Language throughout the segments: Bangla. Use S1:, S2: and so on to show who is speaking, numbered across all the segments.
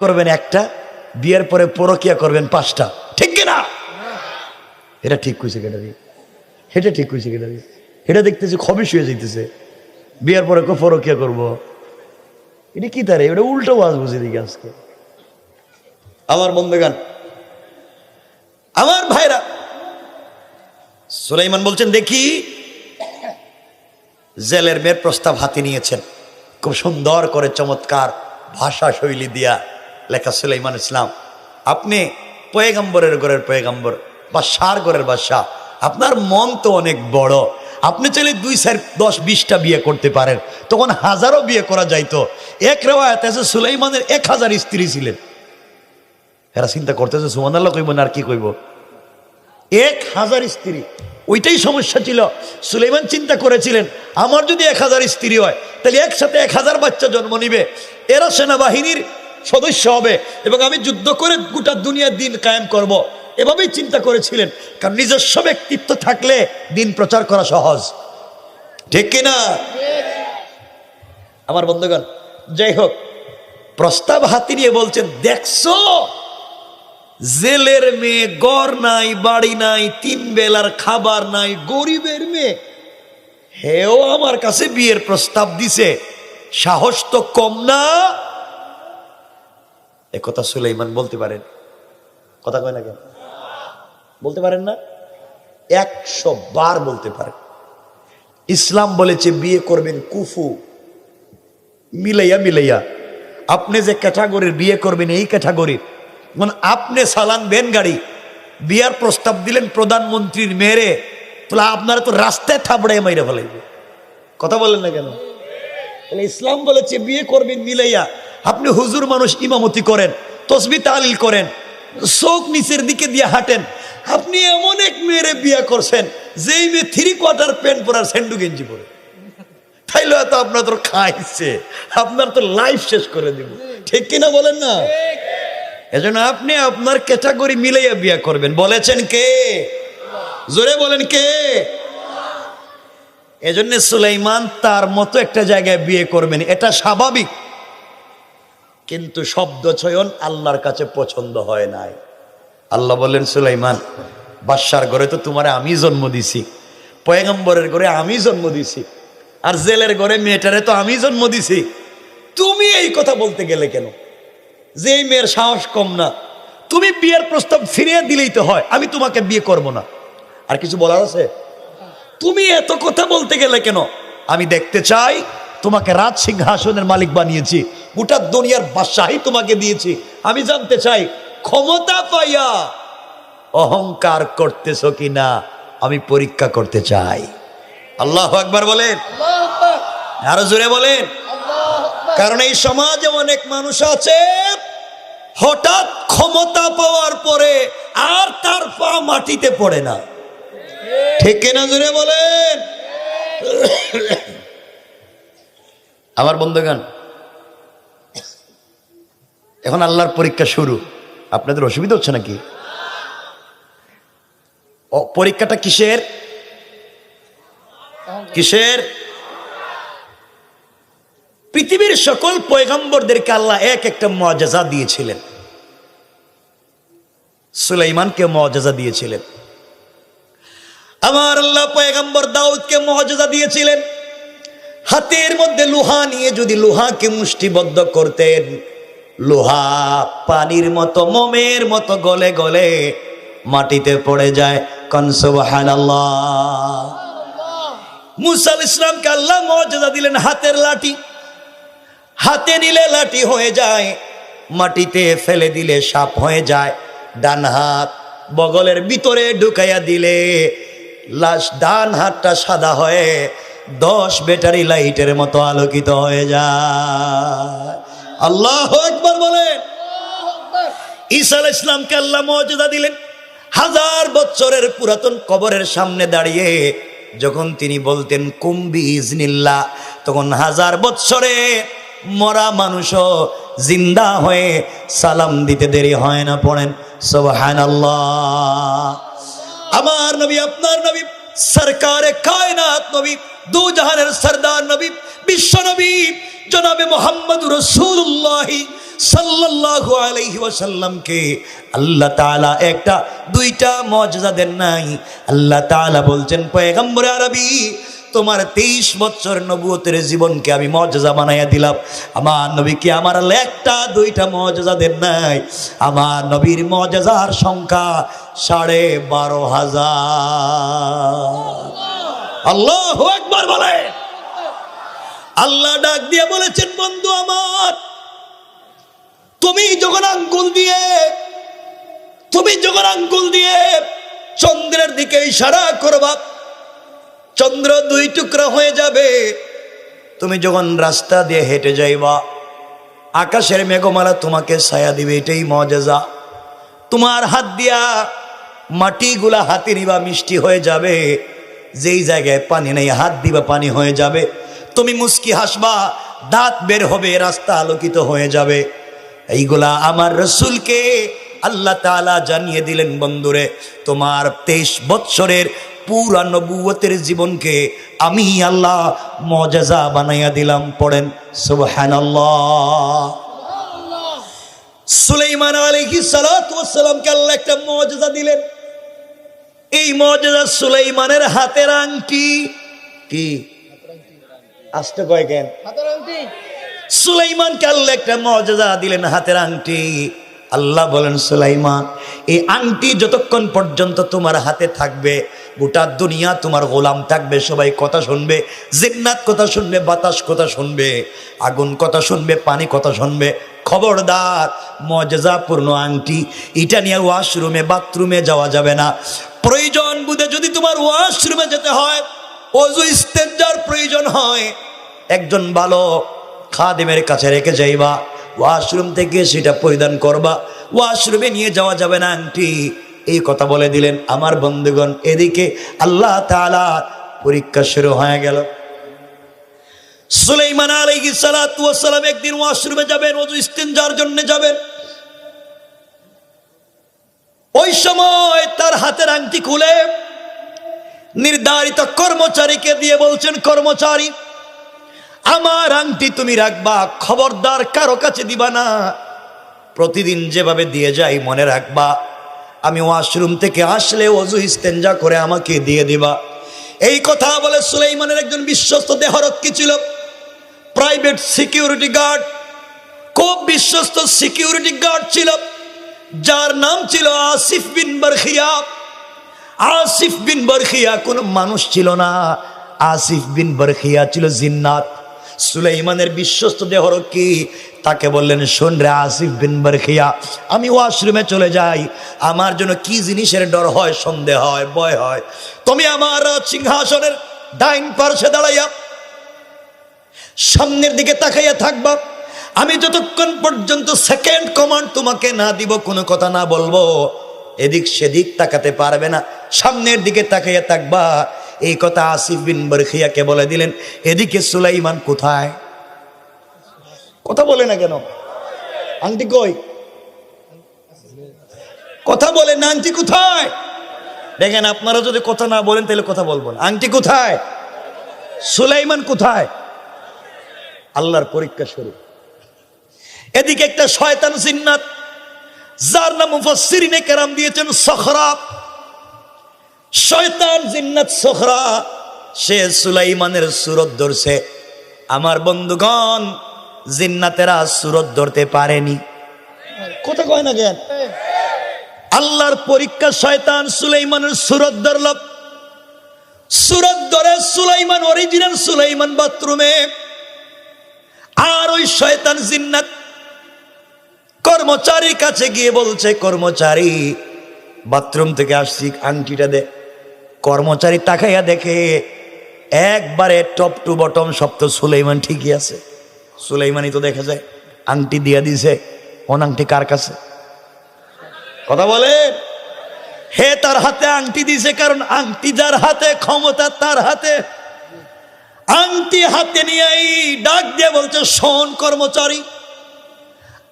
S1: করবেন একটা, বিয়ের পরে পরকিয়া করবেন পাঁচটা। ঠিক কিনা? এটা ঠিক কইছে কেটা দিয়ে এটা ঠিক কইছে কেটা দিয়ে এটা দেখতেছে খবিস হয়ে যাইতেছে। বিয়ের পরে পরকিয়া করব? এটা কি তারে? এটা উল্টো ওয়াজ বুঝে দিকে আজকে। আমার বন্ধুগান আমার ভাইরা, সুলাইমান বলছেন, দেখি, জেলের মেয়ের প্রস্তাব হাতে নিয়েছেন। খুব সুন্দর করে চমৎকার ভাষা শৈলী দিয়া লেখা সুলাইমান ইসলাম, আপনি পয়েগাম্বরের ঘরের পয়েগাম্বর সার ঘরের বাদশাহ, আপনার মন তো অনেক বড়। আপনি চাইলে দুই চার, দশ, বিশটা বিয়ে করতে পারেন, তখন হাজারো বিয়ে করা যাইতো। এক রেওয়ায়ত আছে, সুলাইমানের এক হাজার স্ত্রী ছিলেন। এরা চিন্তা করতেছে সুমান আল্লাহ কইব না আর কি কইব। এক হাজার স্ত্রী, ওইটাই সমস্যা ছিল। সুলেমান চিন্তা করেছিলেন, আমার যদি এক হাজার স্ত্রী হয়, তাহলে একসাথে এক হাজার বাচ্চা জন্ম নিবে। এরা সেনাবাহিনীর সদস্য হবে। এবং আমি যুদ্ধ করে গোটা দুনিয়ার দিন কায়েম করব। এভাবেই চিন্তা করেছিলেন। কারণ নিজস্ব ব্যক্তিত্ব থাকলে দিন প্রচার করা সহজ। ঠিক কিনা আমার বন্ধুগণ, যাই হোক, প্রস্তাব হাতি নিয়ে বলছেন, দেখছ? জেলের মেয়ে, গড় নাই, বাড়ি নাই, তিন বেলার খাবার নাই, গরিবের মেয়ে। হেও আমার কাছে বিয়ের প্রস্তাব দিছে। সাহস তো কম না? একথা সুলাইমান বলতে পারেন। কথা কয় না কেন? বলতে পারেন না? একশো বার বলতে পারেন। ইসলাম বলেছে, বিয়ে করবেন কুফু। মিলাইয়া মিলাইয়া। আপনি যে ক্যাটাগরির বিয়ে করবেন, এই ক্যাটাগরির। মানে আপনি সালান বেন গাড়ি। বিয়ার প্রস্তাব দিলেন প্রধানমন্ত্রীর মেরে তাহলে আপনারা তো রাস্তায় থাবড়ায় মাইরে ফেলাইবে। কথা বলেন না কেন? ইসলাম বলেছে, বিয়ে করবেন মিলাইয়া। আপনি হুজুর মানুষ ইমামতি করেন, তসবি তালিল করেন, চোখ নিচের দিকে দিয়ে হাঁটেন, আপনি এমন এক মেয়েরে বিয়ে করছেন, যেই মেয়ে থ্রি কোয়ার্টার প্যান্ট পরার স্যান্ডু গেঞ্জি পরে। তাইলে তো আপনার তো খাইছে, আপনার তো লাইফ শেষ করে দিব। ঠিক কিনা বলেন না? এজন্য আপনি আপনার ক্যাটাগরি মিলাইয়া বিয়া করবেন। বলেছেন কে? জোরে বলেন কে? এজন্য সুলাইমান তার মতো একটা জায়গায় বিয়ে করবেন। এটা স্বাভাবিক। কিন্তু শব্দ চয়ন আল্লাহর কাছে পছন্দ হয় নাই। আল্লাহ বললেন, সুলাইমান, বাদশার ঘরে তো তোমার আমি জন্ম দিছি, পয়গম্বরের ঘরে আমি জন্ম দিছি, আর জেলের ঘরে মেয়েটারে তো আমি জন্ম দিছি। তুমি এই কথা বলতে গেলে কেন? যে মেয়ের সাহস কম না, তুমি বিয়ের প্রস্তাব ফিরিয়ে দিলেই তো হয়, আমি তোমাকে বিয়ে করব না। আর কিছু বলার আছে? তুমি এত কথা বলতে গেলে কেন? আমি দেখতে চাই তোমাকে রাজ সিংহাসনের মালিক বানিয়েছি গোটা দুনিয়ার বাদশাহী তোমাকে দিয়েছি। আমি জানতে চাই, ক্ষমতা পাইয়া অহংকার করতেছ কি না আমি পরীক্ষা করতে চাই। আল্লাহ একবার বলেন। আরও জোরে বলেন। কারণ এই সমাজে অনেক মানুষ আছে, হঠাৎ ক্ষমতা পাওয়ার পরে আর তার পা মাটিতে পড়ে না। ঠিক না জোরে বলেন? আমার বন্ধুগান এখন আল্লাহর পরীক্ষা শুরু। আপনাদের অসুবিধা হচ্ছে নাকি? পরীক্ষাটা কিসের? কিসের? পৃথিবীর সকল পয়গম্বরদেরকে আল্লাহ এক একটা মজাজা দিয়েছিলেন। সুলাইমানকে মজাজা দিয়েছিলেন। আমার আল্লাহ পয়গম্বর দাউদকে মজাজা দিয়েছিলেন। হাতের মধ্যে লোহা নিয়ে যদি লোহাকে মুষ্টিবদ্ধ করতেন লোহা পানির মতো, মোমের মতো গলে গলে মাটিতে পড়ে যায়। কনসবাহান মুসাল ইসলামকে আল্লাহ মর্যাদা দিলেন হাতের লাঠি। হাতে নিলে লাঠি হয়ে যায়, মাটিতে ফেলে দিলে সাপ হয়ে যায়। ডান হাত বগলের ভিতরে ঢুকাইয়া দিলে লাশ, ডান হাতটা সাদা হয়ে দশ ব্যাটারি লাইটের মতো আলোকিত হয়ে যায়। আল্লাহ একবার বলেন। ঈসা ইসলামকে আল্লাহ মর্যাদা দিলেন? হাজার বছরের পুরাতন কবরের সামনে দাঁড়িয়ে যখন তিনি বলতেন কুম্বি ইজনিল্লা তখন হাজার বৎসরে মরা মানুষও জিন্দা হয়ে সালাম দিতে দেরি হয় না পড়েন। সোহান আমার নবী আপনার নবী সরকারে কায়নাত নবী দু জাহানের সরদার নবী বিশ্ব নবী জনাবে মোহাম্মদ রসুল্লাহি সাল্লাল্লাহু আলাইহি ওয়াসাল্লামকে। আল্লাহ তাআলা একটা, দুইটা মর্যাদা দেন নাই। আল্লাহ তাআলা বলছেন, পয়গম্বর আরবি, তোমার তেইশ বছর নবুয়তের জীবনকে আমি মর্যাদা বানাইয়া দিলাম। আমার নবীকে আমার একটা, দুইটা মর্যাদা দেন নাই। আমার নবীর মর্যাদার সংখ্যা সাড়ে বারো হাজার। আল্লাহ একবার বলে আল্লাহ ডাক দিয়ে বলেছেন, বন্ধু আমার, তুমি যখন আঙ্গুল দিয়ে, তুমি যখন আঙ্গুল দিয়ে চন্দ্রের দিকে ইশারা করবা, চন্দ্র দুই টুকরা হয়ে যাবে। তুমি যখন রাস্তা দিয়ে হেঁটে যাইবা, আকাশের মেঘমালা তোমাকে ছায়া দিবে, এটাই মজেজা। তোমার হাত দিয়া মাটিগুলা হাতে নিবা, মিষ্টি হয়ে যাবে। যেই জায়গায় পানি নেই, হাত দিবা, পানি হয়ে যাবে। তুমি মুস্কি হাসবা, দাঁত বের হবে, রাস্তা আলোকিত হয়ে যাবে। এইগুলা আমার রসুলকে আল্লাহ তাআলা জানিয়ে দিলেন, বন্ধুরে, তোমার তেইশ বৎসরের পুরা নবুয়তের জীবনকে আমি আল্লাহ মজাজা বানাইয়া দিলাম, পড়েন, সুবহানাল্লাহ। সুলাইমান আলাইহিস সালাতু সালামকে আল্লাহ একটা মজাজা দিলেন। এই মজাজা সুলাইমানের হাতের আংটি। কি? আসতে কয় কেন? সুলাইমানকে আল্লাহ একটা মর্যাদা দিলেন হাতের আংটি। আল্লাহ বলেন সুলাইমান এই আংটি যতক্ষণ পর্যন্ত তোমার হাতে থাকবে গোটা দুনিয়া তোমার গোলাম থাকবে সবাই কথা শুনবে জিন্নাত কথা শুনবে বাতাস কথা শুনবে আগুন কথা শুনবে পানি কথা শুনবে খবরদার মর্যাদাপূর্ণ আংটি। এটা নিয়ে ওয়াশরুমে বাথরুমে যাওয়া যাবে না। প্রয়োজন বুঝে যদি তোমার ওয়াশরুমে যেতে হয় অজু ইস্তেঞ্জার প্রয়োজন হয়। একজন ভালো খাদেমের কাছে রেখে যাইবা, ওয়াশরুম থেকে সেটা পরিধান করবা, ওয়াশরুমে নিয়ে যাওয়া যাবে না, আন্টি। এই কথা বলে দিলেন আমার বন্ধুগণ। এদিকে আল্লাহ তাআলা পরীক্ষা শুরু হয়ে গেল। সুলাইমান ওয়াস সালাম একদিন ওয়াশরুমে যাবেন ওযু ইস্তিনজার জন্য যাবেন। ওই সময় তার হাতের আংটি খুলে নির্ধারিত কর্মচারীকে দিয়ে বলছেন, কর্মচারী, আমার আংটি তুমি রাখবা, খবরদার কারও কাছে দিবা না। প্রতিদিন যেভাবে দিয়ে যাই, মনে রাখবা, আমি ওয়াশরুম থেকে আসলে অজু ইস্তেঞ্জা করে আমাকে দিয়ে দিবা। এই কথা বলে সুলাইমানের একজন বিশ্বস্ত দেহরক্ষী ছিল? প্রাইভেট সিকিউরিটি গার্ড, খুব বিশ্বস্ত সিকিউরিটি গার্ড ছিল, যার নাম ছিল আসিফ বিন বরখিয়া আসিফ বিন বরখিয়া কোনো মানুষ ছিল না। আসিফ বিন বরখিয়া ছিল জিন্নাত। সুলাইমানের বিশ্বস্ত দেহরক্ষী তাকে বললেন, শোন রে আসিফ বিন বরখিয়া, আমি ওয়াশরুমে চলে যাই। আমার জন্য কি জিনিসের ডর হয়, সন্দেহ হয়, ভয় হয়। তুমি আমার সিংহাসনের ডাইন পার্শ্বে দাঁড়াইয়া সামনের দিকে তাকাইয়া থাকবা। আমি যতক্ষণ পর্যন্ত সেকেন্ড কমান্ড তোমাকে না দিব, কোনো কথা না বলব। এদিক সেদিক তাকাতে পারবে না। সামনের দিকে তাকাইয়া থাকবা এই কথা আসিফ বিন বরখিয়াকে বলে দিলেন, এদিকে সুলাইমান কোথায়? কথা বলে না কেন? আংটি কই? কথা বলে না আংটি কোথায়? দেখেন, আপনারা যদি কথা না বলেন, তাহলে কথা বলব না। আংটি কোথায়? সুলাইমান কোথায়? আল্লাহর পরীক্ষা শুরু। এদিকে একটা শয়তান জিন্নাত যার নাম মুফাসসিরিনে কেরাম দিয়েছেন সখরা। শয়তান জিন্নাত সখরা, সে সুলাইমানের সুরত ধরছে। আমার বন্ধুগণ, জিন্নাতেরা সুরত ধরতে পারেনি। কথা কয় না কেন? আল্লাহর পরীক্ষা শয়তান সুলাইমানের সুরত ধরল। সুরত ধরে সুলাইমান অরিজিনাল সুলাইমান বাথরুমে। আর ওই শয়তান জিন্নাত কর্মচারীর কাছে গিয়ে বলছে, কর্মচারী, বাথরুম থেকে আসছি, আংটিটা দে। কর্মচারী তাকাইয়া দেখে একবারে টপ টু বটম সব তো সুলাইমান ঠিকই আছে। সুলাইমানই তো দেখা যায়, আংটি দিয়া দিছে, কোন আংটি কার কাছে? কথা বলে? হে তার হাতে আংটি দিছে, কারণ আংটি যার হাতে, ক্ষমতা তার হাতে। আংটি হাতে নিয়ে ডাক দিয়ে বলছে, শোন কর্মচারী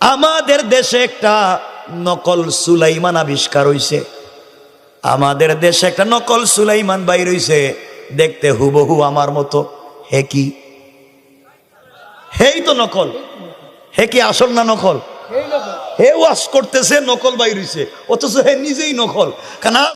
S1: আমাদের দেশে একটা নকল সুলাইমান আবিষ্কার হইছে। আমাদের দেশে একটা নকল সুলাইমান বাইর হইছে। দেখতে হুবহু আমার মতো। হে কি? হেই তো নকল। হে কি আসল না নকল? হে ওয়াশ করতেছে নকল বাইর হইছে। অথচ হে নিজেই নকল। কেন